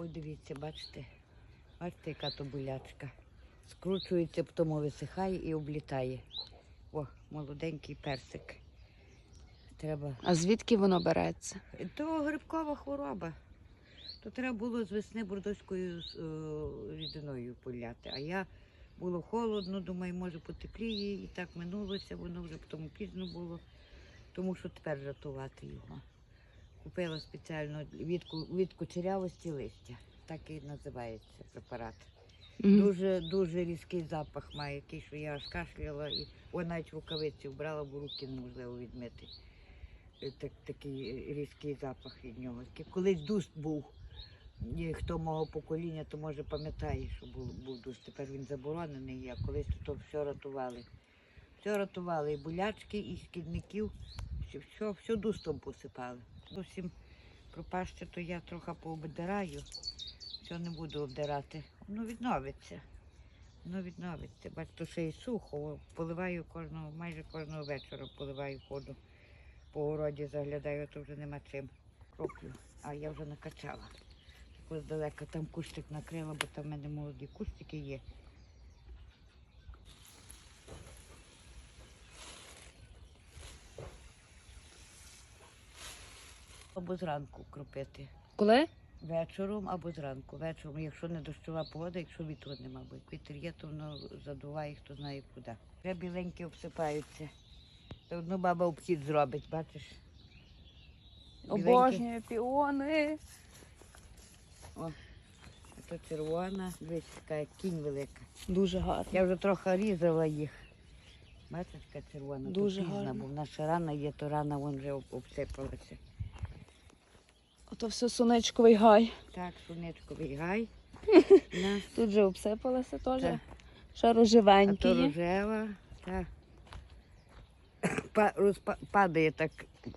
Ой, дивіться, бачите? Бачите, яка то болячка. Скручується, потім висихає і облітає. О, молоденький персик. Треба. А звідки воно береться? То грибкова хвороба. То треба було з весни бурдоською е, рідиною поляти. А я було холодно, думаю, може потепліє, і так минулося, воно вже потім пізно було, тому що тепер рятувати його. Купила спеціально від, від кучерявості листя. Так і називається препарат. Дуже дуже різкий запах має, який, що я аж кашляла і о, навіть рукавиці вбрала, бо руки неможливо відмити. Е, Так, такий різкий запах від нього. Колись дуст був. І хто мого покоління, то може пам'ятає, що був, був дуст. Тепер він заборонений, а колись то все рятували. Все рятували, і болячки, і шкідників, все, все, все дустом посипали. Зовсім пропаще, то я трохи пообдираю. Все не буду обдирати. Воно відновиться. Воно відновиться. Бачите, ще й сухо. Поливаю кожного, майже кожного вечора поливаю ходу. По городі заглядаю, то вже нема чим. Кроплю. А я вже накачала. Ось далеко там кущик накрила, бо там в мене молоді кустики є. Або зранку кропити. Коли? Вечором або зранку. Вечором, якщо не дощова погода, якщо вітру нема, бо як вітер є, то воно задуває, хто знає куди. Вже біленькі обсипаються. Та одну баба обхід зробить, бачиш? Біленькі. Обожнюю піони. О, то червона, дивись, така кінь велика. Дуже гарно. Я вже трохи різала їх. Бачиш, яка червона, Дуже пізна, гарно. бо в нас ще рана є, то рана вон вже обсипалася. Ото все сонечковий гай. Так, сонечковий гай. Тут же обсипалося теж. Ще А рожевенькі то рожева, так. Па, розпа, падає так.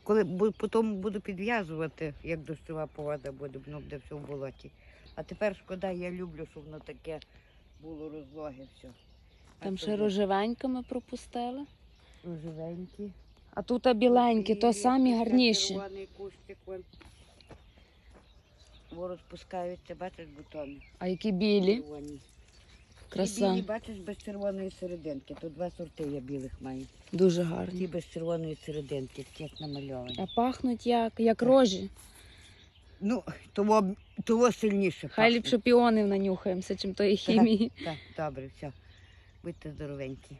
Коли бу- потім буду підв'язувати, як дощова погода буде, воно буде все в болоті. А тепер шкода, я люблю, щоб воно таке було розлоге все. А Там то ще є розовенькими пропустили. рожевенькі. А тут а біленькі, то І самі гарніші. Червоний. Во розпускаються, бачиш, бутони. А які білі. Червоні. Краса. Ті білі, бачиш, без червоної серединки. Тут два сорти я білих маю. Дуже Ті гарні. без червоної серединки, такі як намальовані. А пахнуть як, як рожі. Ну, того, того сильніше. Хай пахне. ліпше піонів нанюхаємося, чим тої хімії. Так, добре, все. Будьте здоровенькі.